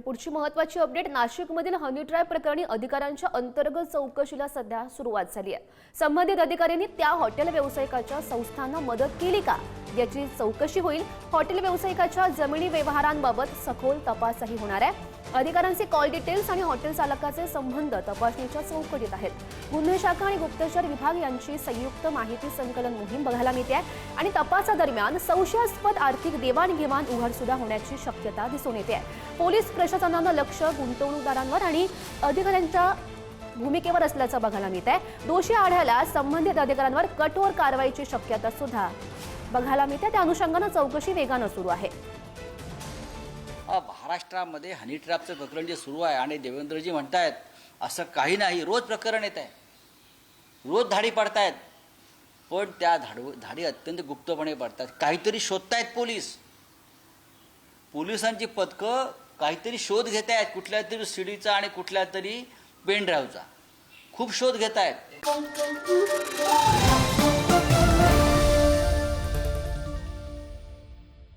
आणि पुढची महत्वाची अपडेट नाशिकमधील हनी ट्रॅप प्रकरणी अधिकाऱ्यांच्या अंतर्गत चौकशीला सध्या सुरुवात झाली आहे. संबंधित अधिकाऱ्यांनी त्या हॉटेल व्यावसायिकाच्या संस्थांना मदत केली का? याची चौकशी होईल. हॉटेल व्यावसायिकाच्या जमिनी व्यवहारांबाबत सखोल तपासही होणार आहे. अधिकाऱ्यांचे कॉल डिटेल्स आणि हॉटेल चालकाचे संबंध तपासणीच्या चौकटीत आहेत. गुन्हे शाखा आणि गुप्तचर विभाग यांची संयुक्त माहिती संकलन मोहीम बघायला मिळते आहे. आणि तपासादरम्यान संशयास्पद आर्थिक देवाणघेवाण उघडसुद्धा होण्याची शक्यता दिसून येते आहे. पोलीस प्रशासनानं लक्ष गुंतवणूकदारांवर आणि अधिकाऱ्यांच्या भूमिकेवर असल्याचं बघायला मिळत आहे दोषी आढळल्यास संबंधित अधिकाऱ्यांवर कठोर कारवाईची शक्यता सुद्धा बघायला मिळते. त्या अनुषंगानं चौकशी वेगानं सुरू आहे. महाराष्ट्रामध्ये हनी ट्रॅपचं प्रकरण जे सुरू आहे आणि देवेंद्रजी म्हणतायत असं काही नाही. रोज प्रकरण येत आहे. रोज धाडी पाडतायत. पण त्या धाडू धाडी अत्यंत गुप्तपणे पडतात काहीतरी शोधतायत पोलीस. पोलिसांची पथकं काहीतरी शोध घेत आहेत कुठल्या तरी सीडीचा आणि कुठल्या तरी पेनड्राईव्हचा खूप शोध घेत आहेत